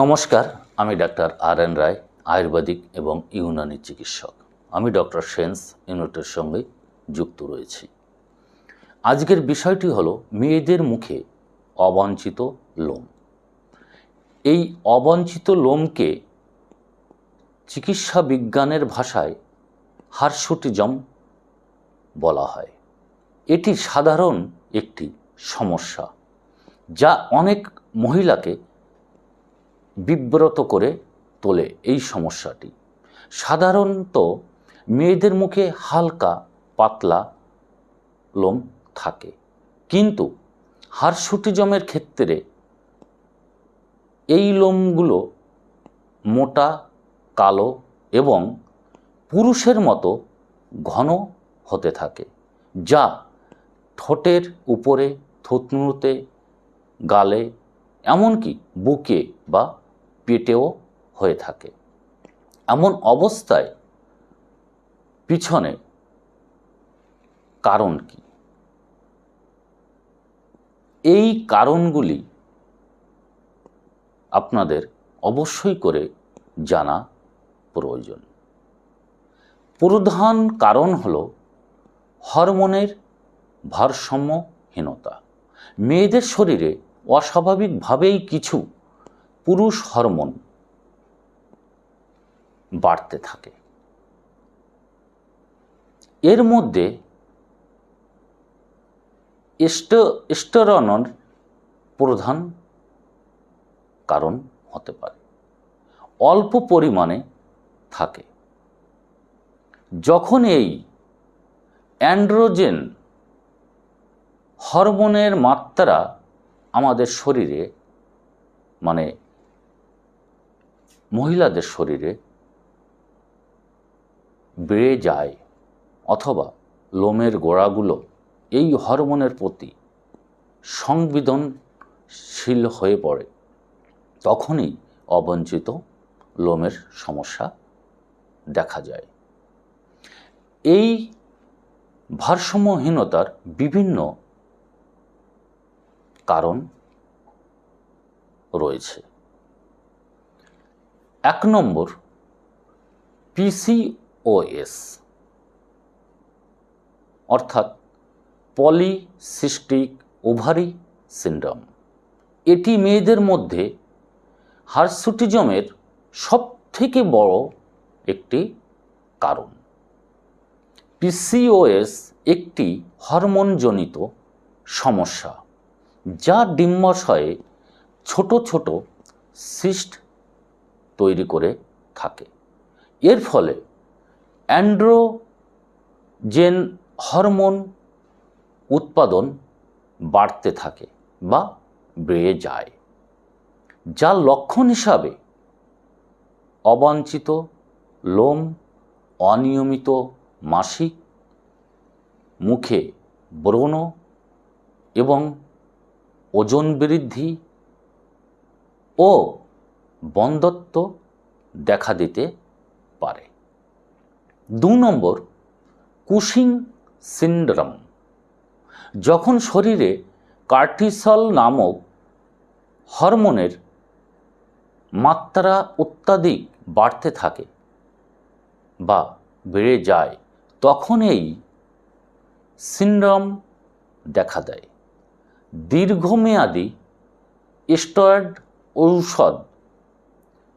নমস্কার, আমি doctor R N Roy, আয়ুর্বেদিক এবং ইউনানি চিকিৎসক। আমি ডক্টর সেন্স ইউনিটের সঙ্গে যুক্ত রয়েছি। আজকের বিষয়টি হলো মেয়েদের মুখে অবাঞ্ছিত লোম। এই অবাঞ্ছিত লোমকে চিকিৎসা বিজ্ঞানের ভাষায় হার্সুটিজম বলা হয়। এটি সাধারণ একটি সমস্যা যা অনেক মহিলাকে বিব্রত করে তোলে এই সমস্যাটি। সাধারণত মেয়েদের মুখে হালকা, পাতলা লোম থাকে। কিন্তু হার্সুটিজমের ক্ষেত্রে এই লোমগুলো মোটা, কালো এবং পুরুষের মতো ঘন হতে থাকে, যা ঠোঁটের উপরে, থুতনুতে, গালে, এমনকি বুকে বা পেটেও হয়ে থাকে। এমন অবস্থায় পিছনে কারণ কি? এই কারণগুলি আপনাদের অবশ্যই করে জানা প্রয়োজন। প্রধান কারণ হল হরমোনের ভারসাম্যহীনতা। মেয়েদের শরীরে অস্বাভাবিকভাবেই কিছু পুরুষ হরমোন বাড়তে থাকে। এর মধ্যে স্টেরনের প্রধান কারণ হতে পারে। অল্প পরিমাণে থাকে। যখন এই অ্যান্ড্রোজেন হরমোনের মাত্রা আমাদের শরীরে মানে মহিলাদের শরীরে বেড়ে যায় অথবা লোমের গোড়াগুলো এই হরমোনের প্রতি সংবেদনশীল হয়ে পড়ে, তখনই অবঞ্চিত লোমের সমস্যা দেখা যায়। এই ভারসাম্যহীনতার বিভিন্ন কারণ রয়েছে। এক নম্বর পিসিওএস অর্থাৎ পলিসিস্টিক ওভারি সিন্ড্রোম। এটি মেয়েদের মধ্যে হার্সুটিজমের সবথেকে বড় একটি কারণ। পিসিওএস একটি হরমোনজনিত সমস্যা, যা ডিম্বাশয়ে ছোট ছোট সিস্ট তৈরি করে থাকে। এর ফলে অ্যান্ড্রোজেন হরমোন উৎপাদন বাড়তে থাকে বা বেড়ে যায় যার লক্ষণ হিসাবে অবাঞ্ছিত, লোম, অনিয়মিত, মাসিক, মুখে ব্রণ এবং ওজন বৃদ্ধি ও বন্ধত্ব দেখা দিতে পারে। দু নম্বর, কুশিং সিন্ড্রোম। যখন শরীরে কার্টিসল নামক হরমোনের মাত্রা অত্যাধিক বাড়তে থাকে বা বেড়ে যায়, তখন এই সিন্ড্রোম দেখা দেয়। দীর্ঘমেয়াদী স্টয়েড ঔষধ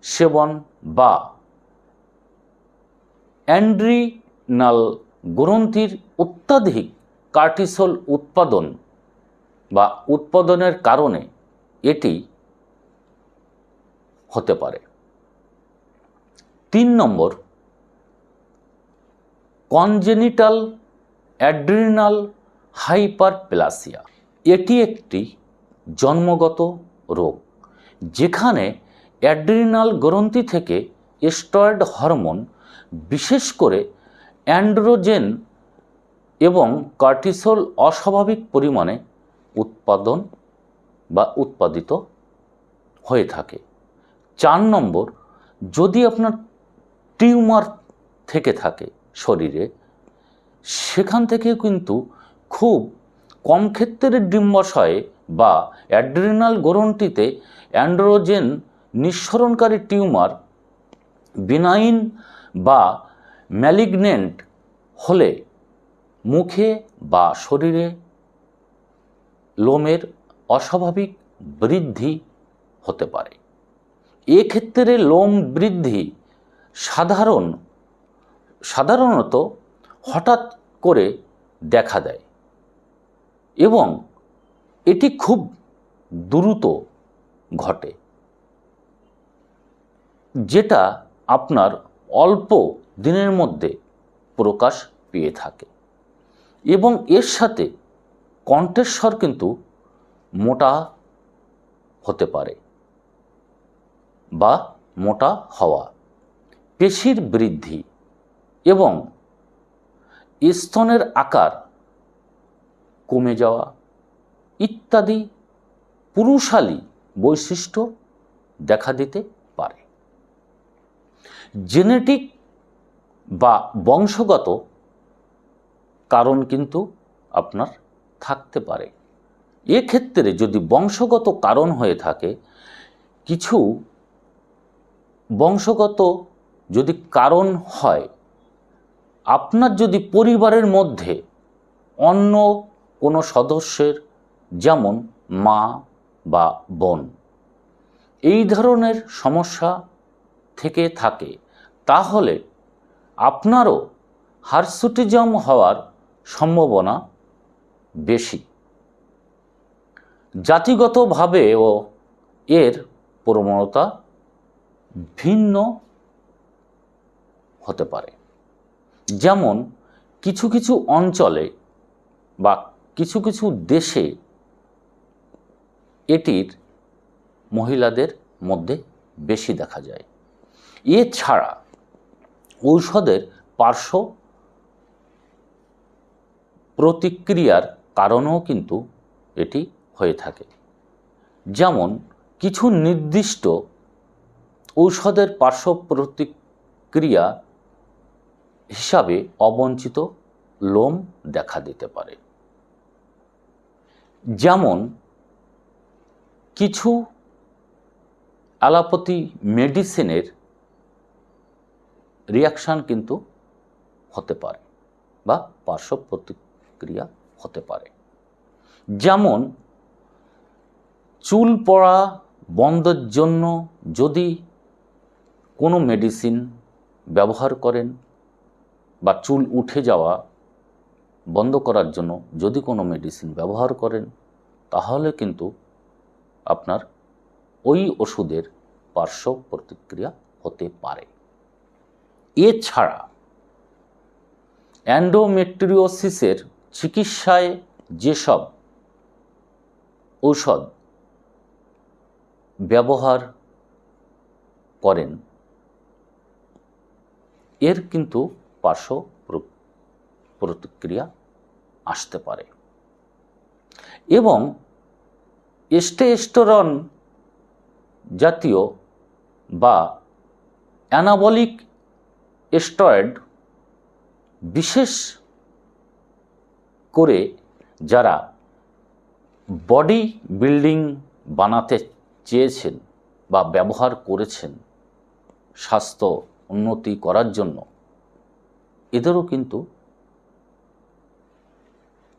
সেবন বা অ্যান্ড্রিনাল গ্রন্থির অত্যাধিক কার্টিসল উৎপাদন বা উৎপাদনের কারণে এটি হতে পারে। তিন নম্বর, কনজেনিটাল অ্যাড্রিনাল হাইপারপ্লাসিয়া। এটি একটি জন্মগত রোগ, যেখানে অ্যাড্রিনাল গ্রন্থি থেকে স্টেরয়েড হরমোন, বিশেষ করে অ্যান্ড্রোজেন এবং কার্টিসোল অস্বাভাবিক পরিমাণে উৎপাদন বা উৎপাদিত হয়ে থাকে। চার নম্বর, যদি আপনার টিউমার থেকে থাকে শরীরে, সেখান থেকে কিন্তু খুব কম ক্ষেত্রের ডিম্বাশয়ে বা অ্যাড্রিনাল গ্রন্থিতে অ্যান্ড্রোজেন নিঃসরণকারী টিউমার, বিনাইন বা ম্যালিগনেন্ট হলে মুখে বা শরীরে লোমের অস্বাভাবিক বৃদ্ধি হতে পারে। এক্ষেত্রে লোম বৃদ্ধি সাধারণ, সাধারণত হঠাৎ করে দেখা দেয় এবং এটি খুব দ্রুত ঘটে। যেটা আপনার অল্প দিনের মধ্যে প্রকাশ পেয়ে থাকে। এবং এর সাথে কণ্ঠস্বর কিন্তু মোটা হতে পারে বা মোটা হওয়া। পেশির বৃদ্ধি এবং স্তনের আকার কমে যাওয়া ইত্যাদি পুরুষালী বৈশিষ্ট্য দেখা দিতে জেনেটিক বা বংশগত কারণ কিন্তু আপনার থাকতে পারে। এক্ষেত্রে যদি বংশগত কারণ হয়ে থাকে, কিছু বংশগত যদি কারণ হয়, আপনার যদি পরিবারের মধ্যে অন্য কোনো সদস্যের যেমন মা বা বোন, এই ধরনের সমস্যা থেকে থাকে। তাহলে আপনারও হার্সুটিজম হওয়ার সম্ভাবনা বেশি। জাতিগতভাবেও এর প্রবণতা ভিন্ন হতে পারে। যেমন কিছু কিছু অঞ্চলে বা কিছু কিছু দেশে এটির মহিলাদের মধ্যে বেশি দেখা যায়। এছাড়া ঔষধের পার্শ্ব প্রতিক্রিয়ার কারণেও কিন্তু এটি হয়ে থাকে। যেমন, কিছু নির্দিষ্ট ঔষধের পার্শ্ব প্রতিক্রিয়া হিসাবে অবঞ্চিত লোম দেখা দিতে পারে। যেমন, কিছু অ্যালোপ্যাথি মেডিসিনের রিয়াকশান কিন্তু হতে পারে বা পার্শ্ব প্রতিক্রিয়া হতে পারে। যেমন, চুল পড়া বন্ধের জন্য যদি কোনো মেডিসিন ব্যবহার করেন বা চুল উঠে যাওয়া বন্ধ করার জন্য যদি কোনো মেডিসিন ব্যবহার করেন, তাহলে কিন্তু আপনার ওই ওষুধের পার্শ্ব প্রতিক্রিয়া হতে পারে। এছাড়া অ্যান্ডোমেট্রিওসিসের চিকিৎসায় যেসব ঔষধ ব্যবহার করেন, এর কিন্তু পার্শ্ব প্রতিক্রিয়া আসতে পারে। এবং এস্টেস্টোরন জাতীয় বা অ্যানাবলিক স্টেরয়েড বিশেষ করে যারা বডি বিল্ডিং বানাতে চেয়েছেন বা ব্যবহার করেছেন স্বাস্থ্য উন্নতি করার জন্য, এদেরও কিন্তু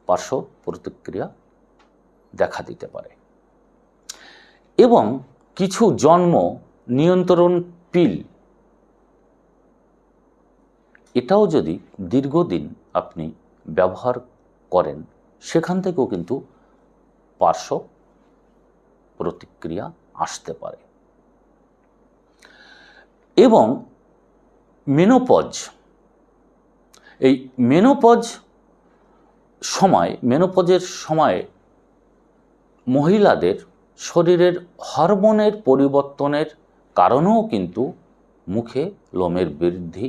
পার্শ্ব প্রতিক্রিয়া দেখা দিতে পারে। এবং কিছু জন্ম নিয়ন্ত্রণ পিল এটাও যদি দীর্ঘদিন আপনি ব্যবহার করেন, সেখান থেকেও কিন্তু পার্শ্ব প্রতিক্রিয়া আসতে পারে। এবং মেনোপজ, এই মেনোপজ সময়, মেনোপজের সময়ে মহিলাদের শরীরের হরমোনের পরিবর্তনের কারণেও কিন্তু মুখে লোমের বৃদ্ধি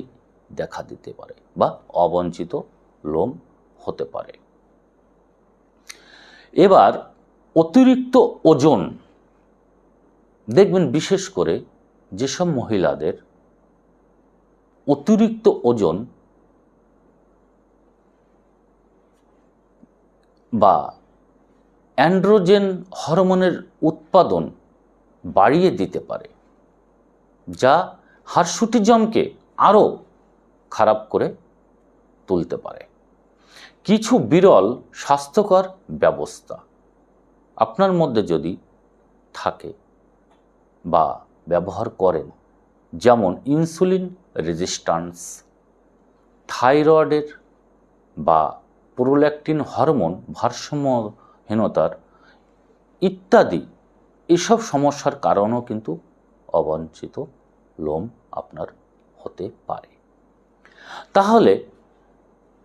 দেখা দিতে পারে বা অবঞ্চিত লোম হতে পারে। এবার অতিরিক্ত ওজন, দেখবেন বিশেষ করে যেসব মহিলাদের অতিরিক্ত ওজন বা অ্যান্ড্রোজেন হরমোনের উৎপাদন বাড়িয়ে দিতে পারে, যা হার্সুটিজমকে আরও খারাপ করে তুলতে পারে। কিছু বিরল স্বাস্থ্যকর ব্যবস্থা আপনার মধ্যে যদি থাকে বা ব্যবহার করেন, যেমন ইনসুলিন রেজিস্ট্যান্স, থাইরয়েডের বা প্রোল্যাক্টিন হরমোন ভারসাম্যহীনতার ইত্যাদি, এসব সমস্যার কারণও কিন্তু অবাঞ্ছিত লোম আপনার হতে পারে। তাহলে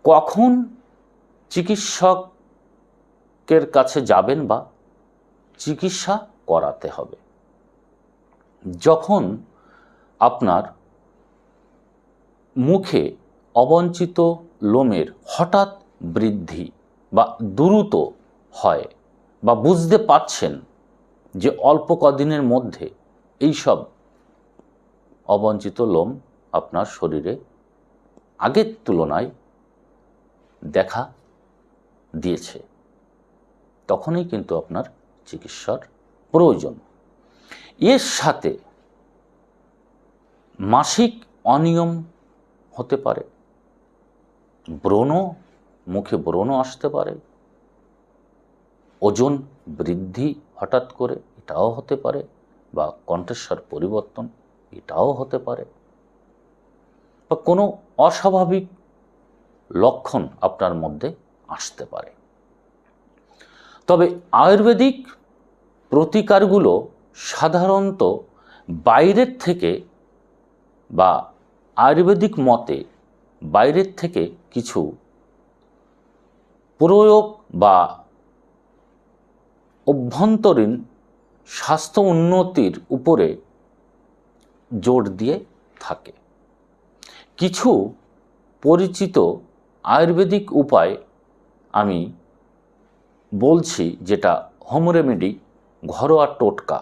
কখন চিকিৎসকের কাছে যাবেন বা চিকিৎসা করাতে হবে? যখন আপনার মুখে অবঞ্চিত লোমের হঠাৎ বৃদ্ধি বা দ্রুত হয় বা বুঝতে পাচ্ছেন যে অল্প কদিনের মধ্যে এইসব অবঞ্চিত লোম আপনার শরীরে আগের তুলনায় দেখা দিয়েছে। তখনই কিন্তু আপনার চিকিৎসার প্রয়োজন। এর সাথে মাসিক অনিয়ম হতে পারে। ব্রণ, মুখে ব্রণ আসতে পারে। ওজন বৃদ্ধি হঠাৎ করে এটাও হতে পারে বা কণ্ঠস্বর পরিবর্তন এটাও হতে পারে। বা কোনো অস্বাভাবিক লক্ষণ আপনার মধ্যে আসতে পারে। তবে আয়ুর্বেদিক প্রতিকারগুলো সাধারণত বাইরের থেকে বা আয়ুর্বেদিক মতে বাইরের থেকে কিছু প্রয়োগ বা অভ্যন্তরীণ স্বাস্থ্য উন্নতির উপরে জোর দিয়ে থাকে। কিছু পরিচিত আয়ুর্বেদিক উপায় আমি বলছি যেটা হোম রেমেডি ঘরোয়া টোটকা।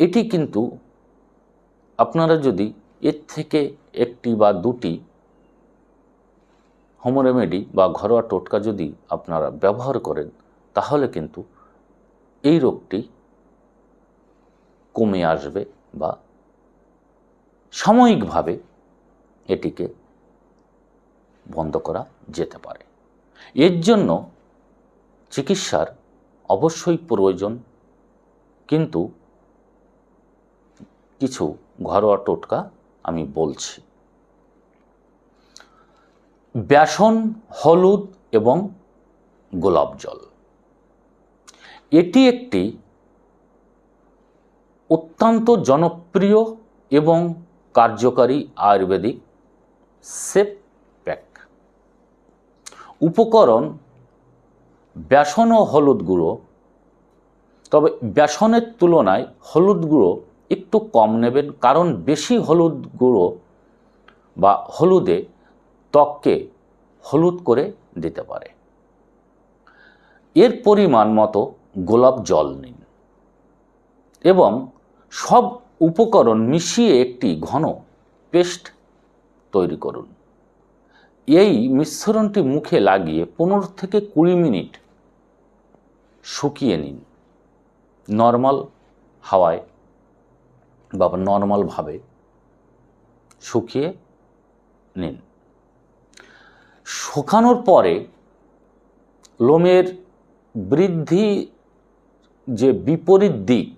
এটি কিন্তু আপনারা যদি এর থেকে একটি বা দুটি হোম রেমেডি বা ঘরোয়া টোটকা যদি আপনারা ব্যবহার করেন, তাহলে কিন্তু এই রোগটি কমে আসবে বা সাময়িকভাবে এটিকে বন্ধ করা যেতে পারে। এর জন্য চিকিৎসার অবশ্যই প্রয়োজন, কিন্তু কিছু ঘরোয়া টোটকা আমি বলছি। বেসন, হলুদ এবং গোলাপ জল। এটি একটি অত্যন্ত জনপ্রিয় এবং কার্যকারী আয়ুর্বেদিক সেপ প্যাক। উপকরণ, বেসন ও হলুদ গুঁড়ো। তবে বেসনের তুলনায় হলুদ গুঁড়ো একটু কম নেবেন, কারণ বেশি হলুদ গুঁড়ো বা হলুদে ত্বককে হলুদ করে দিতে পারে। এর পরিমাণ মতো গোলাপ জল নিন এবং সব উপকরণ মিশিয়ে একটি ঘন পেস্ট তৈরি করুন। এই মিশ্রণটি মুখে লাগিয়ে পনেরো থেকে কুড়ি মিনিট শুকিয়ে নিন। নর্মাল হাওয়ায় বা নর্মালভাবে শুকিয়ে নিন। শুকানোর পরে লোমের বৃদ্ধি যে বিপরীত দিক,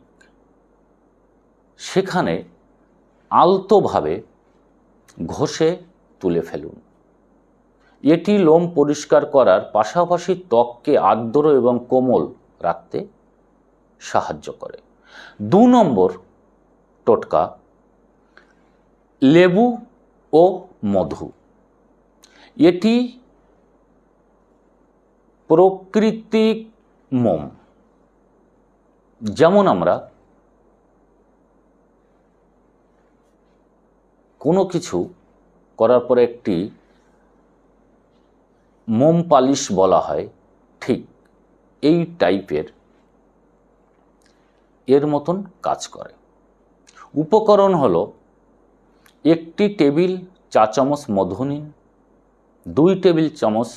সেখানে আলতোভাবে ঘষে তুলে ফেলুন। এটি লোম পরিষ্কার করার পাশাপাশি ত্বককে আর্দ্র এবং কোমল রাখতে সাহায্য করে। দু নম্বর টোটকা, লেবু ও মধু। এটি প্রকৃতিক মোম। যেমন আমরা কোনো কিছু করার পরে একটি মোম পালিশ বলা হয়, ঠিক এই টাইপের। এর মতন কাজ করে। উপকরণ হলো একটি টেবিল চা চামচ মধু নিন, দুই টেবিল চামচ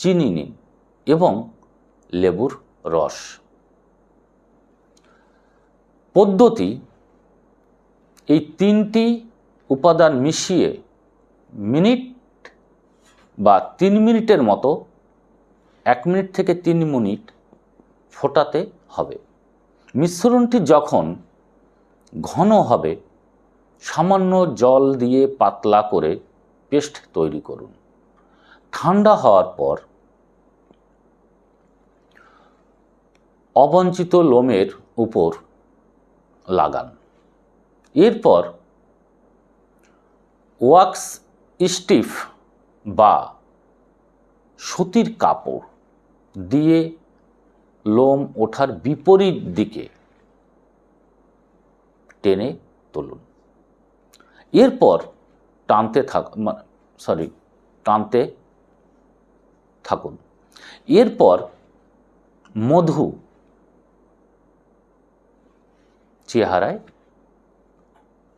চিনি নিন এবং লেবুর রস। পদ্ধতি, এই তিনটি উপাদান মিশিয়ে মিনিট বা তিন মিনিটের মতো, এক মিনিট থেকে তিন মিনিট ফোটাতে হবে। মিশ্রণটি যখন ঘন হবে, সামান্য জল দিয়ে পাতলা করে পেস্ট তৈরি করুন। ঠান্ডা হওয়ার পর অবঞ্চিত লোমের উপর লাগান। এরপর ওয়াক্স স্টিফ বা সুতির কাপড় দিয়ে লোম ওঠার বিপরীত দিকে টেনে তুলুন। এরপর টানতে থাক সরি টানতে থাকুন। এরপর মধু চেহারায়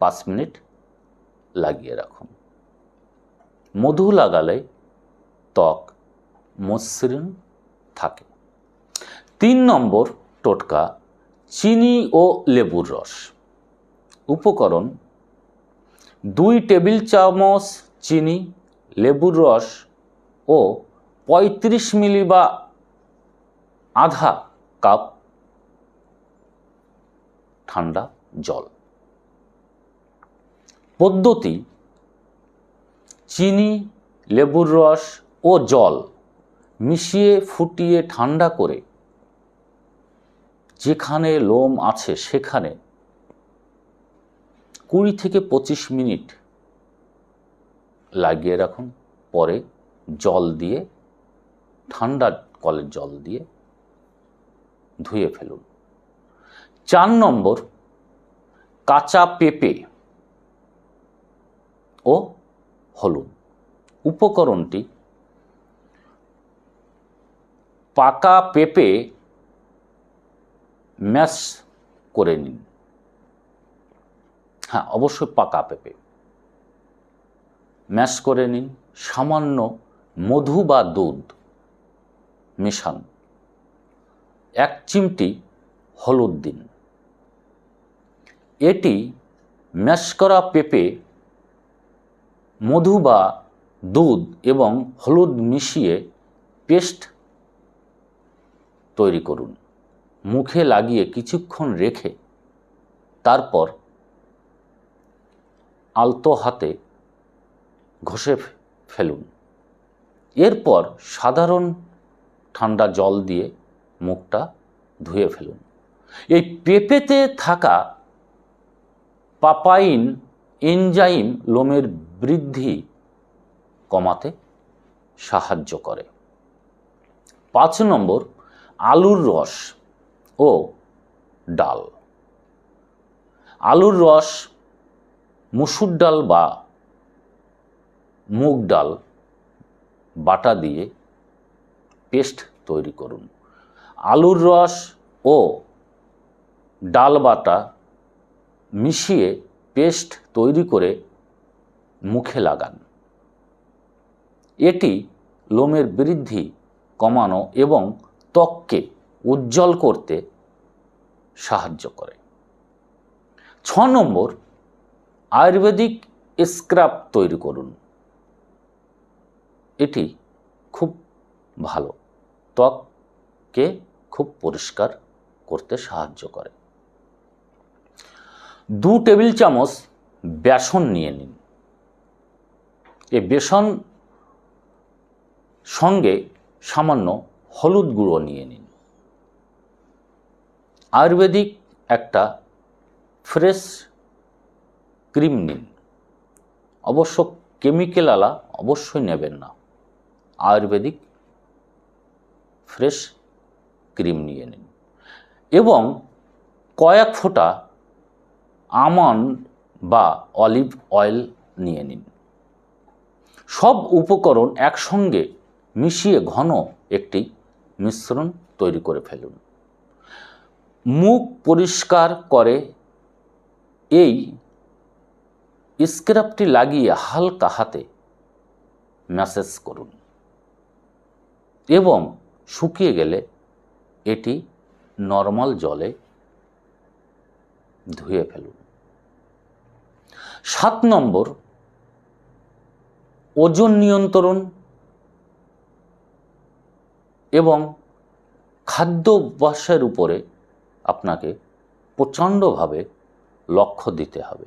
পাঁচ মিনিট লাগিয়ে রাখুন। মধু লাগালে ত্বক মসৃণ থাকে। তিন নম্বর টোটকা, চিনি ও লেবুর রস। উপকরণ, দুই টেবিল চামচ চিনি, লেবুর রস ও পঁয়ত্রিশ মিলি বা আধা কাপ ঠান্ডা জল। পদ্ধতি চিনি, লেবুর রস ও জল মিশিয়ে ফুটিয়ে ঠান্ডা করে যেখানে লোম আছে সেখানে কুড়ি থেকে পঁচিশ মিনিট লাগিয়ে রাখুন। পরে জল দিয়ে, ঠান্ডা কলের জল দিয়ে ধুয়ে ফেলুন। চার নম্বর, কাঁচা পেঁপে ও হলুদ উপকরণটি পাকা পেঁপে ম্যাশ করে নিন। হ্যাঁ অবশ্যই পাকা পেঁপে। ম্যাশ করে নিন, সামান্য মধু বা দুধ মেশান। এক চিমটি হলুদ দিন। এটি ম্যাশ করা পেঁপে মধু বা দুধ এবং হলুদ মিশিয়ে পেস্ট তৈরি করুন। মুখে লাগিয়ে কিছুক্ষণ রেখে তারপর আলতো হাতে ঘষে ফেলুন। এরপর সাধারণ ঠান্ডা জল দিয়ে মুখটা ধুয়ে ফেলুন। এই পেঁপেতে থাকা পাপাইন এনজাইম লোমের বৃদ্ধি কমাতে সাহায্য করে। পাঁচ নম্বর, আলুর রস ও ডাল। আলুর রস, মুসুর ডাল বা মুগ ডাল বাটা দিয়ে পেস্ট তৈরি করুন। আলুর রস ও ডাল বাটা মিশিয়ে পেস্ট তৈরি করে মুখে লাগান। এটি লোমের বৃদ্ধি কমানো এবং ত্বককে উজ্জ্বল করতে সাহায্য করে। ছ নম্বর, আয়ুর্বেদিক স্ক্রাব তৈরি করুন। এটি খুব ভালো। ত্বককে খুব পরিষ্কার করতে সাহায্য করে। দু টেবিল চামচ বেসন নিয়ে নিন। এই বেসন সঙ্গে সামান্য হলুদ গুঁড়ো নিয়ে নিন। আয়ুর্বেদিক একটা ফ্রেশ ক্রিম নিন। অবশ্য কেমিক্যাল আলা অবশ্যই নেবেন না। আয়ুর্বেদিক ফ্রেশ ক্রিম নিয়ে নিন এবং কয়েক ফোঁটা আমন্ড বা অলিভ অয়েল নিয়ে নিন। সব উপকরণ একসঙ্গে মিশিয়ে ঘন একটি মিশ্রণ তৈরি করে ফেলুন। মুখ পরিষ্কার করে এই স্ক্রাবটি লাগিয়ে হালকা হাতে ম্যাসেজ করুন এবং শুকিয়ে গেলে এটি নর্মাল জলে ধুয়ে ফেলুন সাত নম্বর, ওজন নিয়ন্ত্রণ এবং খাদ্য অভ্যাসের উপরে আপনাকে প্রচণ্ডভাবে লক্ষ্য দিতে হবে।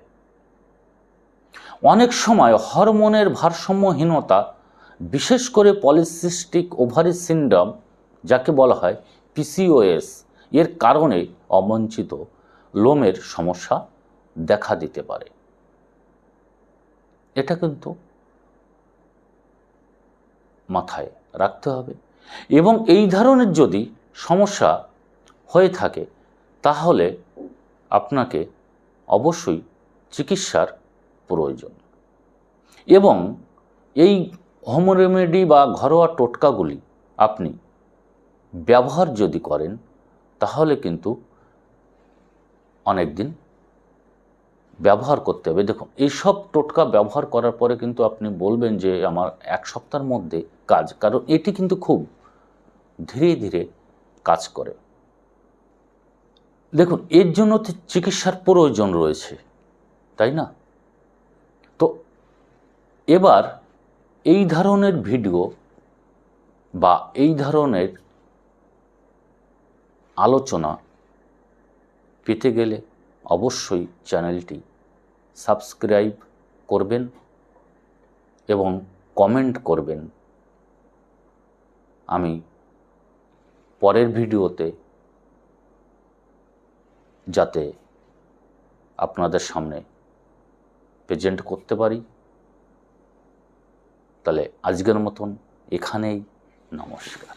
অনেক সময় হরমোনের ভারসাম্যহীনতা, বিশেষ করে পলিসিস্টিক ওভারি সিন্ড্রোম, যাকে বলা হয় পিসিওএস এর কারণে অবঞ্চিত লোমের সমস্যা দেখা দিতে পারে। এটা কিন্তু মাথায় রাখতে হবে এবং এই ধরনের যদি সমস্যা হয়ে থাকে, তাহলে আপনাকে অবশ্যই চিকিৎসার প্রয়োজন এবং এই হোম রেমেডি বা ঘরোয়া টোটকাগুলি আপনি ব্যবহার যদি করেন, তাহলে কিন্তু অনেক দিন ব্যবহার করতে হবে। দেখুন, এইসব টোটকা ব্যবহার করার পরে কিন্তু আপনি বলবেন যে আমার এক সপ্তাহের মধ্যে কাজ, কারণ এটি কিন্তু খুব ধীরে ধীরে কাজ করে। দেখুন, এর জন্য চিকিৎসার প্রয়োজন রয়েছে, তাই না? তো এবার এই ধরনের ভিডিও বা এই ধরনের আলোচনা পেতে গেলে অবশ্যই চ্যানেলটি সাবস্ক্রাইব করবেন এবং কমেন্ট করবেন। আমি পরের ভিডিওতে যাতে আপনাদের সামনে প্রেজেন্ট করতে পারি। তাহলে আজকের মতন এখানেই নমস্কার।